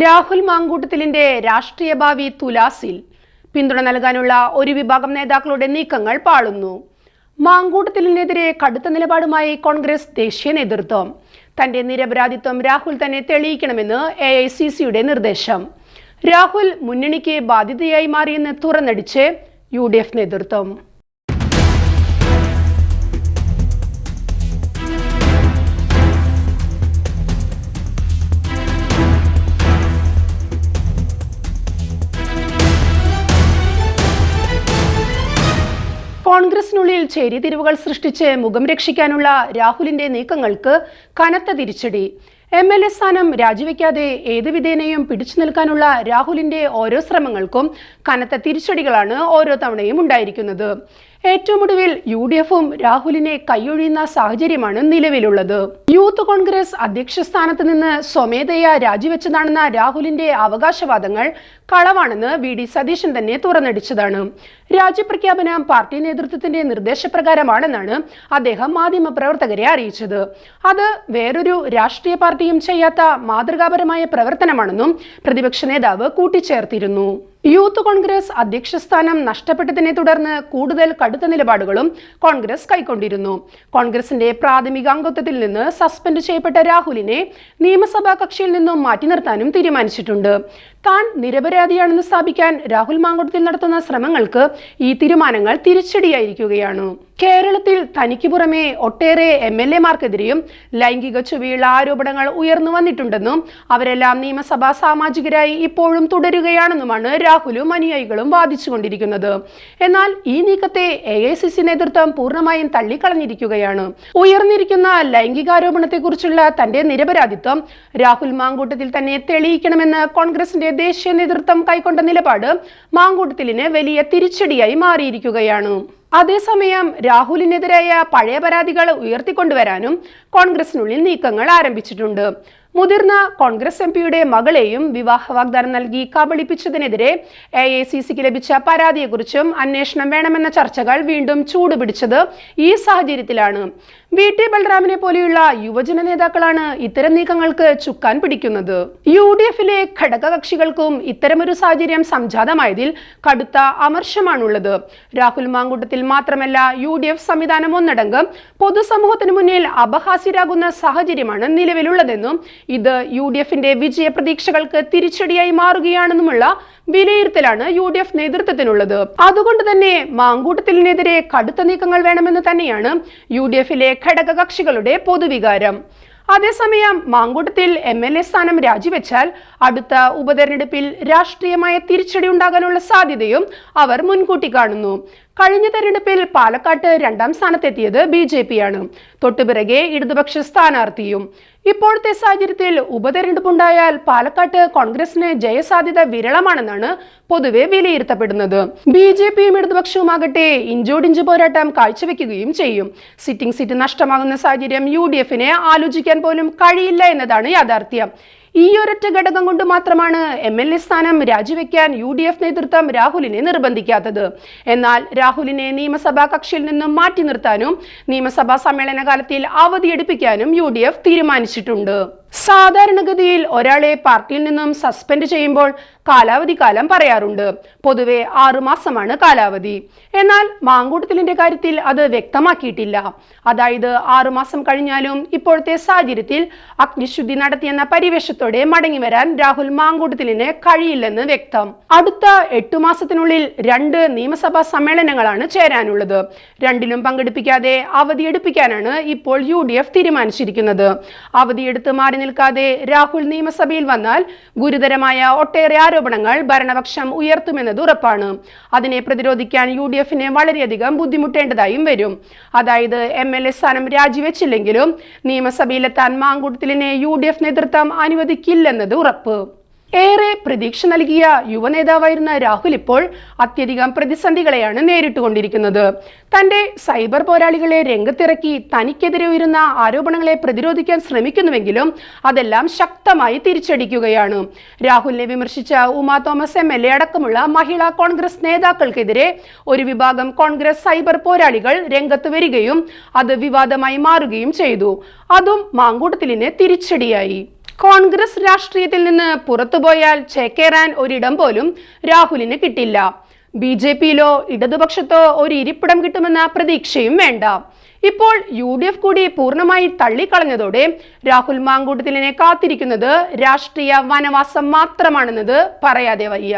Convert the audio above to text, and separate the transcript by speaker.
Speaker 1: രാഹുൽ മാങ്കൂട്ടത്തിലിന്റെ രാഷ്ട്രീയ ഭാവി തുലാസിൽ പിന്തുണ നൽകാനുള്ള ഒരു വിഭാഗം നേതാക്കളുടെ നീക്കങ്ങൾ പാളുന്നു. മാങ്കൂട്ടത്തിലിനെതിരെ കടുത്ത നിലപാടുമായി കോൺഗ്രസ് ദേശീയ നേതൃത്വം. തന്റെ നിരപരാധിത്വം രാഹുൽ തന്നെ തെളിയിക്കണമെന്ന് എ ഐ സി സിയുടെ നിർദ്ദേശം. രാഹുൽ മുന്നണിക്ക് ബാധ്യതയായി മാറിയെന്ന് തുറന്നടിച്ച് യു ഡി എഫ് നേതൃത്വം. കോൺഗ്രസിനുള്ളിൽ ചേരിതിരിവുകൾ സൃഷ്ടിച്ച് മുഖം രക്ഷിക്കാനുള്ള രാഹുലിന്റെ നീക്കങ്ങൾക്ക് കനത്ത തിരിച്ചടി. എം എൽ എ സ്ഥാനം രാജിവെക്കാതെ ഏത് വിധേനയും പിടിച്ചു നിൽക്കാനുള്ള രാഹുലിന്റെ ഓരോ ശ്രമങ്ങൾക്കും കനത്ത തിരിച്ചടികളാണ് ഓരോ തവണയും ഉണ്ടായിരിക്കുന്നത്. ഏറ്റവും ഒടുവിൽ യു ഡി എഫും രാഹുലിനെ കൈയൊഴിയുന്ന സാഹചര്യമാണ് നിലവിലുള്ളത്. യൂത്ത് കോൺഗ്രസ് അധ്യക്ഷ സ്ഥാനത്ത് നിന്ന് സ്വമേധയാ രാജിവെച്ചതാണെന്ന രാഹുലിന്റെ അവകാശവാദങ്ങൾ കളവാണെന്ന് വി ഡി സതീശൻ തന്നെ തുറന്നടിച്ചതാണ്. രാജ്യപ്രഖ്യാപനം പാർട്ടി നേതൃത്വത്തിന്റെ നിർദ്ദേശപ്രകാരമാണെന്നാണ് അദ്ദേഹം മാധ്യമപ്രവർത്തകരെ അറിയിച്ചത്. അത് വേറൊരു രാഷ്ട്രീയ പാർട്ടിയും ചെയ്യാത്ത മാതൃകാപരമായ പ്രവർത്തനമാണെന്നും പ്രതിപക്ഷ നേതാവ് കൂട്ടിച്ചേർത്തിരുന്നു. യൂത്ത് കോൺഗ്രസ് അധ്യക്ഷ സ്ഥാനം നഷ്ടപ്പെട്ടതിനെ തുടർന്ന് കൂടുതൽ കടുത്ത നിലപാടുകളും കോൺഗ്രസ് കൈക്കൊണ്ടിരുന്നു. കോൺഗ്രസിന്റെ പ്രാഥമിക അംഗത്വത്തിൽ നിന്ന് സസ്പെൻഡ് ചെയ്യപ്പെട്ട രാഹുലിനെ നിയമസഭാ കക്ഷിയിൽ നിന്നും മാറ്റി നിർത്താനും തീരുമാനിച്ചിട്ടുണ്ട്. താൻ നിരപരാധിയാണെന്ന് സ്ഥാപിക്കാൻ രാഹുൽ മാങ്കുട്ടത്തിൽ നടത്തുന്ന ശ്രമങ്ങൾക്ക് ഈ തീരുമാനങ്ങൾ തിരിച്ചടിയായിരിക്കുകയാണ്. കേരളത്തിൽ തനിക്ക് പുറമെ ഒട്ടേറെ എം എൽ എമാർക്കെതിരെയും ലൈംഗിക ചുവയുള്ള ആരോപണങ്ങൾ ഉയർന്നു വന്നിട്ടുണ്ടെന്നും അവരെല്ലാം നിയമസഭാ സാമാജികരായി ഇപ്പോഴും തുടരുകയാണെന്നുമാണ് രാഹുലും അനുയായികളും വാദിച്ചുകൊണ്ടിരിക്കുന്നത്. എന്നാൽ ഈ നീക്കത്തെ എ ഐ സി സി നേതൃത്വം പൂർണമായും തള്ളിക്കളഞ്ഞിരിക്കുകയാണ്. ഉയർന്നിരിക്കുന്ന ലൈംഗികാരോപണത്തെക്കുറിച്ചുള്ള തന്റെ നിരപരാധിത്വം രാഹുൽ മാങ്കൂട്ടത്തിൽ തന്നെ തെളിയിക്കണമെന്ന് കോൺഗ്രസിന്റെ ദേശീയ നേതൃത്വം കൈക്കൊണ്ട നിലപാട് മാങ്കൂട്ടത്തിലിന് വലിയ തിരിച്ചടിയായി മാറിയിരിക്കുകയാണ്. അതേസമയം രാഹുലിനെതിരായ പഴയ പരാതികൾ ഉയർത്തിക്കൊണ്ടുവരാനും കോൺഗ്രസിനുള്ളിൽ നീക്കങ്ങൾ ആരംഭിച്ചിട്ടുണ്ട്. മുതിർന്ന കോൺഗ്രസ് എം പിയുടെ മകളെയും വിവാഹ വാഗ്ദാനം നൽകി കബളിപ്പിച്ചതിനെതിരെ എ ഐ സി സിക്ക് ലഭിച്ച പരാതിയെക്കുറിച്ചും അന്വേഷണം വേണമെന്ന ചർച്ചകൾ വീണ്ടും ചൂടുപിടിച്ചത് ഈ സാഹചര്യത്തിലാണ്. വി ടി ബൽറാമിനെ പോലെയുള്ള യുവജന നേതാക്കളാണ് ഇത്തരം നീക്കങ്ങൾക്ക് ചുക്കാൻ പിടിക്കുന്നത്. യു ഡി എഫിലെ ഘടകകക്ഷികൾക്കും ഇത്തരമൊരു സാഹചര്യം സംജാതമായതിൽ കടുത്ത അമർഷമാണുള്ളത്. രാഹുൽ മാങ്കൂട്ടത്തിൽ മാത്രമല്ല യു ഡി എഫ് സംവിധാനം ഒന്നടങ്കം പൊതുസമൂഹത്തിന് മുന്നിൽ അപഹാസ്യരാകുന്ന സാഹചര്യമാണ് നിലവിലുള്ളതെന്നും ഇത് യു ഡി എഫിന്റെ വിജയ പ്രതീക്ഷകൾക്ക് തിരിച്ചടിയായി മാറുകയാണെന്നുമുള്ള വിലയിരുത്തലാണ് യു ഡി എഫ് നേതൃത്വത്തിനുള്ളത്. അതുകൊണ്ട് തന്നെ മാങ്കൂട്ടത്തിനെതിരെ കടുത്ത നീക്കങ്ങൾ വേണമെന്ന് തന്നെയാണ് യു ഡി എഫിലെ ഘടകകക്ഷികളുടെ പൊതുവികാരം. അതേസമയം മാങ്കൂട്ടത്തിൽ എം എൽ എ സ്ഥാനം രാജിവെച്ചാൽ അടുത്ത ഉപതെരഞ്ഞെടുപ്പിൽ രാഷ്ട്രീയമായ തിരിച്ചടി ഉണ്ടാകാനുള്ള സാധ്യതയും അവർ മുൻകൂട്ടി കാണുന്നു. കഴിഞ്ഞ തെരഞ്ഞെടുപ്പിൽ പാലക്കാട്ട് രണ്ടാം സ്ഥാനത്തെത്തിയത് ബി ജെ പിയാണ് തൊട്ടുപിറകെ ഇടതുപക്ഷ സ്ഥാനാർത്ഥിയും. ഇപ്പോഴത്തെ സാഹചര്യത്തിൽ ഉപതെരഞ്ഞെടുപ്പുണ്ടായാൽ പാലക്കാട്ട് കോൺഗ്രസിന് ജയസാധ്യത വിരളമാണെന്നാണ് പൊതുവെ വിലയിരുത്തപ്പെടുന്നത്. ബി ജെ പിയും ഇടതുപക്ഷവുമാകട്ടെ ഇഞ്ചോടിഞ്ച് പോരാട്ടം കാഴ്ചവെക്കുകയും ചെയ്യും. സിറ്റിംഗ് സീറ്റ് നഷ്ടമാകുന്ന സാഹചര്യം യു ഡി എഫിനെ ആലോചിക്കാൻ പോലും കഴിയില്ല എന്നതാണ് യാഥാർത്ഥ്യം. ഈ ഒരൊറ്റ ഘടകം കൊണ്ട് മാത്രമാണ് എം എൽ എ സ്ഥാനം രാജിവെക്കാൻ യു ഡി എഫ് നേതൃത്വം രാഹുലിനെ നിർബന്ധിക്കാത്തത്. എന്നാൽ രാഹുലിനെ നിയമസഭാ കക്ഷിയിൽ നിന്നും മാറ്റി നിർത്താനും നിയമസഭാ സമ്മേളന കാലത്തിൽ അവധിയെടുപ്പിക്കാനും യു ഡി എഫ് തീരുമാനിച്ചിട്ടുണ്ട്. സാധാരണഗതിയിൽ ഒരാളെ പാർട്ടിയിൽ നിന്നും സസ്പെൻഡ് ചെയ്യുമ്പോൾ കാലാവധി കാലം പറയാറുണ്ട്. പൊതുവെ ആറുമാസമാണ് കാലാവധി. എന്നാൽ മാങ്കൂട്ടത്തിലിന്റെ കാര്യത്തിൽ അത് വ്യക്തമാക്കിയിട്ടില്ല. അതായത് ആറുമാസം കഴിഞ്ഞാലും ഇപ്പോഴത്തെ സാഹചര്യത്തിൽ അഗ്നിശുദ്ധി നടത്തിയെന്ന പരിവേഷത്തോടെ മടങ്ങി വരാൻ രാഹുൽ മാങ്കൂട്ടത്തിലിന് കഴിയില്ലെന്ന് വ്യക്തം. അടുത്ത എട്ടു മാസത്തിനുള്ളിൽ രണ്ട് നിയമസഭാ സമ്മേളനങ്ങളാണ് ചേരാനുള്ളത്. രണ്ടിലും പങ്കെടുപ്പിക്കാതെ അവധിയെടുപ്പിക്കാനാണ് ഇപ്പോൾ യു തീരുമാനിച്ചിരിക്കുന്നത്. അവധിയെടുത്ത് മാറി നിൽക്കാതെ രാഹുൽ നിയമസഭയിൽ വന്നാൽ ഗുരുതരമായ ഒട്ടേറെ ആരോപണങ്ങൾ ഭരണപക്ഷം ഉയർത്തുമെന്നത് ഉറപ്പാണ്. അതിനെ പ്രതിരോധിക്കാൻ യു ഡി എഫിന് വളരെയധികം ബുദ്ധിമുട്ടേണ്ടതായും വരും. അതായത് എം എൽ എ സ്ഥാനം രാജിവെച്ചില്ലെങ്കിലും നിയമസഭയിലെത്താൻ മാങ്കൂട്ടത്തിലിനെ യു ഡി എഫ് നേതൃത്വം അനുവദിക്കില്ലെന്നത് ഉറപ്പ്. ഏറെ പ്രതീക്ഷ നൽകിയ യുവനേതാവായിരുന്ന രാഹുൽ ഇപ്പോൾ അത്യധികം പ്രതിസന്ധികളെയാണ് നേരിട്ടുകൊണ്ടിരിക്കുന്നത്. തന്റെ സൈബർ പോരാളികളെ രംഗത്തിറക്കി തനിക്കെതിരെ ഉയരുന്ന ആരോപണങ്ങളെ പ്രതിരോധിക്കാൻ ശ്രമിക്കുന്നുവെങ്കിലും അതെല്ലാം ശക്തമായി തിരിച്ചടിക്കുകയാണ്. രാഹുലിനെ വിമർശിച്ച Uma Thomas M L A അടക്കമുള്ള മഹിളാ കോൺഗ്രസ് നേതാക്കൾക്കെതിരെ ഒരു വിഭാഗം കോൺഗ്രസ് സൈബർ പോരാളികൾ രംഗത്ത് വരികയും അത് വിവാദമായി മാറുകയും ചെയ്തു. അതും മാങ്കൂട്ടത്തിലിന് തിരിച്ചടിയായി. കോൺഗ്രസ് രാഷ്ട്രീയത്തിൽ നിന്ന് പുറത്തുപോയാൽ ചേക്കേറാൻ ഒരിടം പോലും രാഹുലിന് കിട്ടില്ല. ബി ജെ പിയിലോ ഇടതുപക്ഷത്തോ ഒരു ഇരിപ്പിടം കിട്ടുമെന്ന പ്രതീക്ഷയും വേണ്ട. ഇപ്പോൾ യു ഡി എഫ് കൂടി പൂർണമായി തള്ളിക്കളഞ്ഞതോടെ രാഹുൽ മാങ്കൂട്ടത്തിലിനെ കാത്തിരിക്കുന്നത് രാഷ്ട്രീയ വനവാസം മാത്രമാണെന്നത് പറയാതെ വയ്യ.